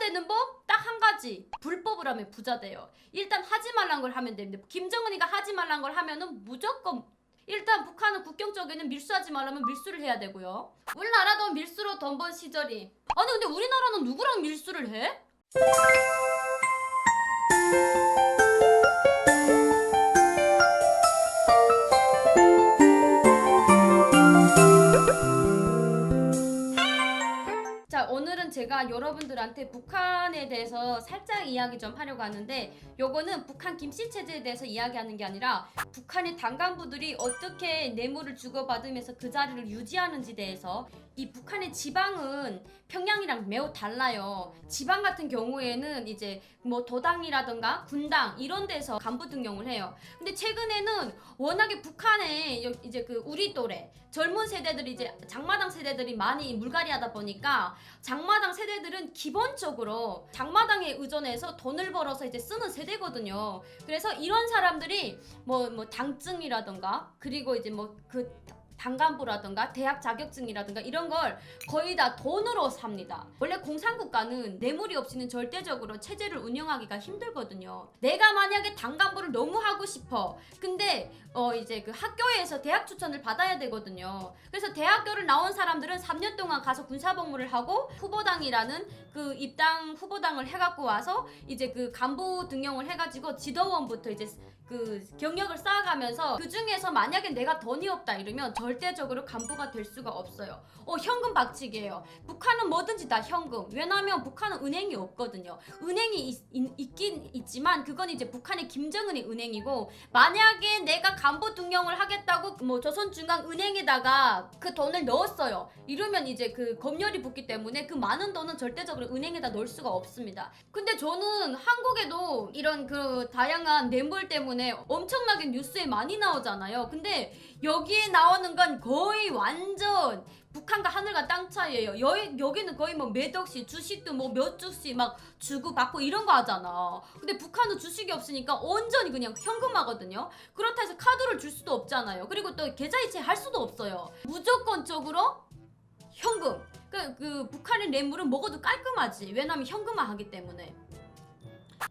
되는 법 딱 한 가지 불법을 하면 부자 돼요. 일단 하지 말란 걸 하면 됩니다. 김정은이가 하지 말란 걸 하면은 무조건 일단 북한은 국경 쪽에는 밀수하지 말라면 밀수를 해야 되고요. 우리나라도 밀수로 돈번 시절이 아니 근데 우리나라는 누구랑 밀수를 해? 여러분들한테 북한에 대해서 살짝 이야기 좀 하려고 하는데 요거는 북한 김씨 체제에 대해서 이야기하는 게 아니라 북한의 당간부들이 어떻게 뇌물을 주고받으면서 그 자리를 유지하는지 대해서 이 북한의 지방은 평양이랑 매우 달라요. 지방 같은 경우에는 이제 뭐 도당이라든가 군당 이런 데서 간부 등용을 해요. 근데 최근에는 워낙에 북한에 여- 이제 그 우리 또래 젊은 세대들이 이제 장마당 세대들이 많이 물갈이하다 보니까 장마당 세대 들은 기본적으로 장마당에 의존해서 돈을 벌어서 이제 쓰는 세대거든요. 그래서 이런 사람들이 뭐 뭐 당증이라든가 그리고 이제 뭐 그 당간부라든가 대학 자격증이라든가 이런 걸 거의 다 돈으로 삽니다. 원래 공산국가는 뇌물이 없이는 절대적으로 체제를 운영하기가 힘들거든요. 내가 만약에 당간부를 너무 하고 싶어. 근데 어 이제 그 학교에서 대학 추천을 받아야 되거든요. 그래서 대학교를 나온 사람들은 3년 동안 가서 군사복무를 하고 후보당이라는 그 입당 후보당을 해갖고 와서 이제 그 간부 등용을 해가지고 지도원부터 이제 그 경력을 쌓아가면서 그 중에서 만약에 내가 돈이 없다 이러면 절대적으로 간부가 될 수가 없어요. 어 현금 박치기예요. 북한은 뭐든지 다 현금. 왜냐면 북한은 은행이 없거든요. 은행이 있, 있, 긴 있지만 그건 이제 북한의 김정은의 은행이고 만약에 내가 간부 등용을 하겠다고 뭐 조선중앙은행에다가 그 돈을 넣었어요. 이러면 이제 그 검열이 붙기 때문에 그 많은 돈은 절대적으로 은행에다 넣을 수가 없습니다. 근데 저는 한국에도 이런 그 다양한 뇌물 때문에 엄청나게 뉴스에 많이 나오잖아요. 근데 여기에 나오는 건 거의 완전 북한과 하늘과 땅 차이예요. 여, 여기는 거의 뭐 몇 억씩 주식도 뭐 몇 주씩 막 주고 받고 이런 거 하잖아. 근데 북한은 주식이 없으니까 온전히 그냥 현금화거든요. 그렇다 해서 카드를 줄 수도 없잖아요. 그리고 또 계좌이체 할 수도 없어요. 무조건적으로 현금. 그, 그 북한의 뇌물은 먹어도 깔끔하지. 왜냐면 현금화 하기 때문에.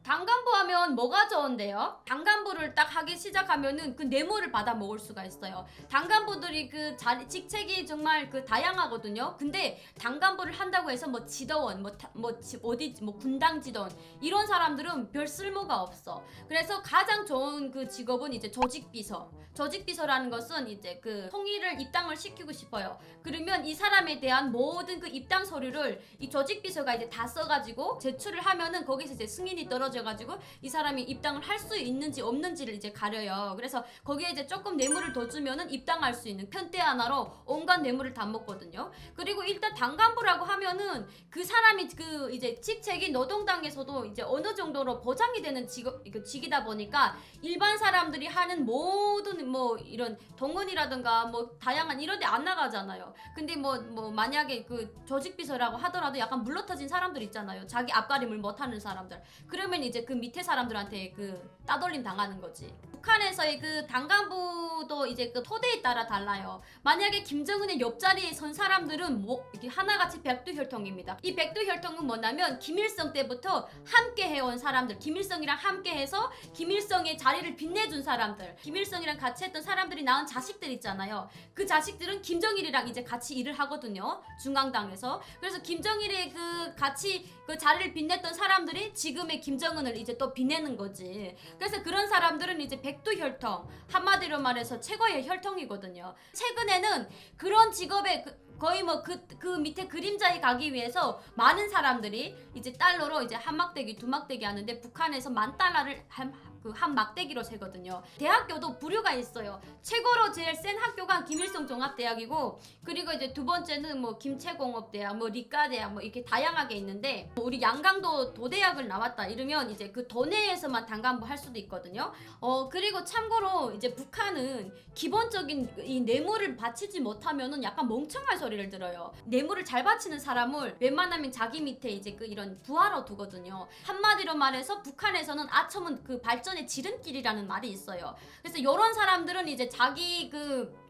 당간부 하면 뭐가 좋은데요? 당간부를 딱 하기 시작하면은 그 뇌물을 받아 먹을 수가 있어요. 당간부들이 그 자리 직책이 정말 그 다양하거든요. 근데 당간부를 한다고 해서 뭐 지도원, 뭐, 타- 뭐 지- 어디 뭐 군당 지도원 이런 사람들은 별 쓸모가 없어. 그래서 가장 좋은 그 직업은 이제 조직비서. 조직비서라는 것은 이제 그 통일을 입당을 시키고 싶어요. 그러면 이 사람에 대한 모든 그 입당 서류를 이 조직비서가 이제 다 써가지고 제출을 하면은 거기서 이제 승인이 떨어 져가지고 이 사람이 입당을 할 수 있는지 없는지를 이제 가려요. 그래서 거기에 이제 조금 뇌물을 더 주면은 입당할 수 있는 편대 하나로 온갖 뇌물을 다 먹거든요. 그리고 일단 당간부라고 하면은 그 사람이 그 이제 직책이 노동당에서도 이제 어느 정도로 보장이 되는 직업 그 직이다 보니까 일반 사람들이 하는 모든 뭐 이런 동원이라든가 뭐 다양한 이런 데 안 나가잖아요. 근데 뭐뭐 만약에 그 조직 비서라고 하더라도 약간 물러터진 사람들 있잖아요. 자기 앞가림을 못 하는 사람들. 그러면 이제 그 밑에 사람들한테 그 따돌림 당하는 거지. 북한에서의 그 당간부도 이제 그 토대에 따라 달라요. 만약에 김정은의 옆자리에 선 사람들은 뭐 이게 하나같이 백두 혈통입니다. 이 백두 혈통은 뭐냐면 김일성 때부터 함께 해온 사람들, 김일성이랑 함께 해서 김일성의 자리를 빛내준 사람들, 김일성이랑 같이 했던 사람들이 낳은 자식들 있잖아요. 그 자식들은 김정일이랑 이제 같이 일을 하거든요. 중앙당에서. 그래서 김정일의 그 같이 그 자리를 빛냈던 사람들이 지금의 김정 은을 이제 또 빛내는 거지. 그래서 그런 사람들은 이제 백두혈통, 한마디로 말해서 최고의 혈통이거든요. 최근에는 그런 직업에 그, 거의 뭐 그 그 밑에 그림자에 가기 위해서 많은 사람들이 이제 달러로 이제 한 막대기 두 막대기 하는데 북한에서 만 달러를 한 그한 막대기로 세거든요. 대학교도 부류가 있어요. 최고로 제일 센 학교가 김일성 종합대학이고 그리고 이제 두 번째는 뭐 김체공업대학, 뭐理科대학 뭐 이렇게 다양하게 있는데 뭐 우리 양강도 도대학을 나왔다 이러면 이제 그 도내에서만 당간부 할 수도 있거든요. 어 그리고 참고로 이제 북한은 기본적인 이 뇌물을 바치지 못하면은 약간 멍청한 소리 를 들어요. 뇌물을 잘 바치는 사람을 웬만하면 자기 밑에 이제 그 이런 부하로 두거든요. 한마디로 말해서 북한에서는 아첨은 그 발전의 지름길이라는 말이 있어요. 그래서 이런 사람들은 이제 자기 그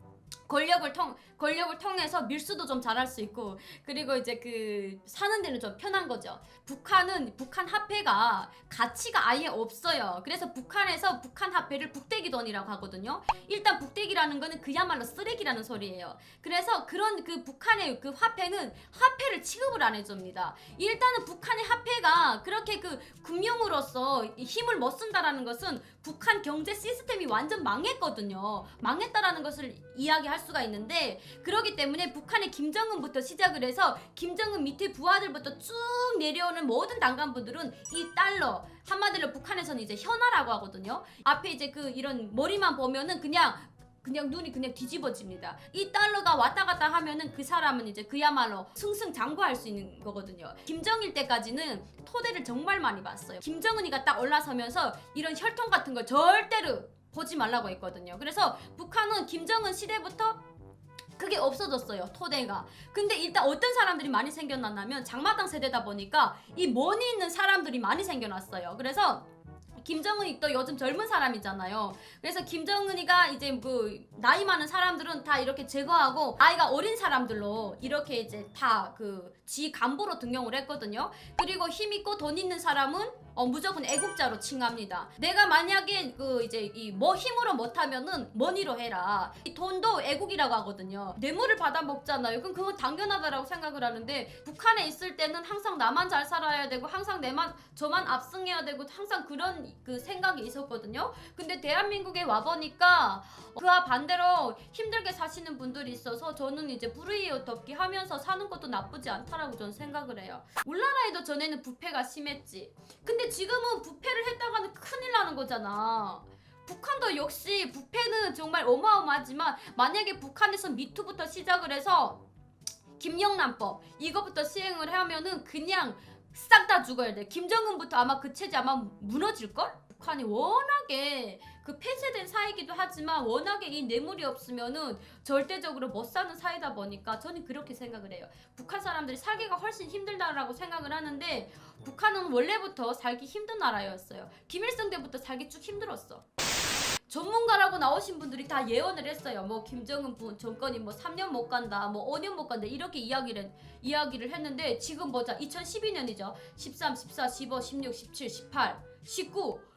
권력을 통 권력을 통해서 밀수도 좀 잘할 수 있고 그리고 이제 그 사는 데는 좀 편한 거죠. 북한은 북한 화폐가 가치가 아예 없어요. 그래서 북한에서 북한 화폐를 북대기 돈이라고 하거든요. 일단 북대기라는 거는 그야말로 쓰레기라는 소리예요. 그래서 그런 그 북한의 그 화폐는 화폐를 취급을 안 해줍니다. 일단은 북한의 화폐가 그렇게 그 금융으로서 이 힘을 못 쓴다라는 것은 북한 경제 시스템이 완전 망했거든요. 망했다라는 것을 이야기할 수가 있는데 그렇기 때문에 북한의 김정은부터 시작을 해서 김정은 밑에 부하들부터 쭉 내려오는 모든 당간부들은 이 달러 한마디로 북한에서는 이제 현화라고 하거든요. 앞에 이제 그 이런 머리만 보면은 그냥 그냥 눈이 그냥 뒤집어집니다. 이 달러가 왔다 갔다 하면은 그 사람은 이제 그야말로 승승장구할 수 있는 거거든요. 김정일 때까지는 토대를 정말 많이 봤어요. 김정은이가 딱 올라서면서 이런 혈통 같은 걸 절대로 보지 말라고 했거든요. 그래서 북한은 김정은 시대부터 그게 없어졌어요 토대가 근데 일단 어떤 사람들이 많이 생겨났냐면 장마당 세대다 보니까 이 머니 있는 사람들이 많이 생겨났어요 그래서 김정은이 또 요즘 젊은 사람이잖아요. 그래서 김정은이가 이제 그 나이 많은 사람들은 다 이렇게 제거하고 나이가 어린 사람들로 이렇게 이제 다 그 지 간부로 등용을 했거든요. 그리고 힘 있고 돈 있는 사람은 어, 무조건 애국자로 칭합니다. 내가 만약에 그 이제 이 뭐 힘으로 못하면은 머니로 해라. 이 돈도 애국이라고 하거든요. 뇌물을 받아 먹잖아요. 그럼 그건 당연하다라고 생각을 하는데 북한에 있을 때는 항상 나만 잘 살아야 되고 항상 내만 저만 압승해야 되고 항상 그런 그 생각이 있었거든요. 근데 대한민국에 와 보니까 그와 반대로 힘들게 사시는 분들이 있어서 저는 이제 불우이웃 덮기 하면서 사는 것도 나쁘지 않다라고 저는 생각을 해요. 울나라에도 전에는 부패가 심했지. 근데 지금은 부패를 했다가는 큰일 나는 거잖아. 북한도 역시 부패는 정말 어마어마하지만 만약에 북한에서 미투부터 시작을 해서 김영란법 이거부터 시행을 하면은 그냥 싹 다 죽어야 돼. 김정은부터 아마 그 체제 아마 무너질 걸? 북한이 워낙에 그 폐쇄된 사이기도 하지만 워낙에 이 뇌물이 없으면은 절대적으로 못 사는 사이다 보니까 저는 그렇게 생각을 해요. 북한 사람들이 살기가 훨씬 힘들다라고 생각을 하는데 북한은 원래부터 살기 힘든 나라였어요. 김일성 때부터 살기 쭉 힘들었어. 전문가라고 나오신 분들이 다 예언을 했어요. 뭐 김정은 분 정권이 뭐 3년 못 간다, 뭐 5년 못 간다 이렇게 이야기를 이야기를 했는데 지금 보자 2012년이죠. 13, 14, 15, 16, 17, 18, 19.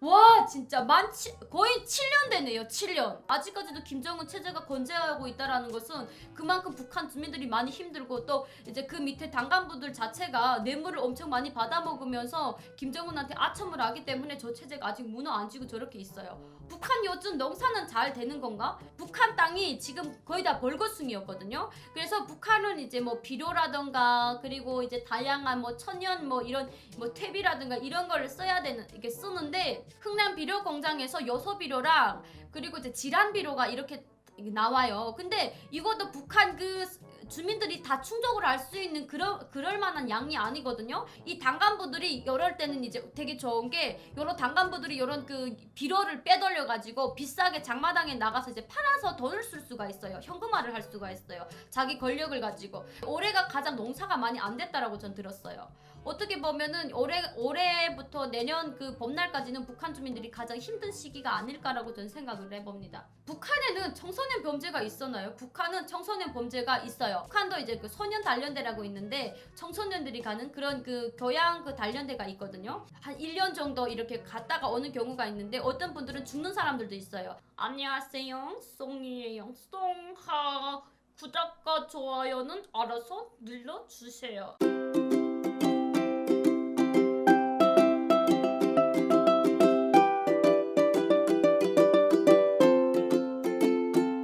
와 진짜 만 치, 거의 7년 되네요 7년. 아직까지도 김정은 체제가 건재하고 있다라는 것은 그만큼 북한 주민들이 많이 힘들고 또 이제 그 밑에 당간부들 자체가 뇌물을 엄청 많이 받아먹으면서 김정은한테 아첨을 하기 때문에 저 체제가 아직 무너 안 지고 저렇게 있어요. 북한 요즘 농사는 잘 되는 건가? 북한 땅이 지금 거의 다 벌거숭이였거든요. 그래서 북한은 이제 뭐 비료라던가 그리고 이제 다양한 뭐 천연 뭐 이런 뭐 퇴비라든가 이런 거를 써야 되는 이렇게 쓰는데 흥남 비료 공장에서 요소 비료랑 그리고 이제 질환 비료가 이렇게 나와요. 근데 이것도 북한 그 주민들이 다 충족을 할 수 있는 그럴 그럴 만한 양이 아니거든요. 이 당간부들이 이럴 때는 이제 되게 좋은 게 여러 당간부들이 이런 그 비료를 빼돌려 가지고 비싸게 장마당에 나가서 이제 팔아서 돈을 쓸 수가 있어요. 현금화를 할 수가 있어요. 자기 권력을 가지고 올해가 가장 농사가 많이 안 됐다라고 전 들었어요. 어떻게 보면은 올해 올해부터 내년 그 봄날까지는 북한 주민들이 가장 힘든 시기가 아닐까라고 저는 생각을 해봅니다. 북한에는 청소년 범죄가 있었나요? 북한은 청소년 범죄가 있어요. 북한도 이제 그 소년 단련대라고 있는데 청소년들이 가는 그런 그 교양 그 단련대가 있거든요. 한 1년 정도 이렇게 갔다가 오는 경우가 있는데 어떤 분들은 죽는 사람들도 있어요. 안녕하세요. 송이에요. 송하 구독과 좋아요는 알아서 눌러주세요.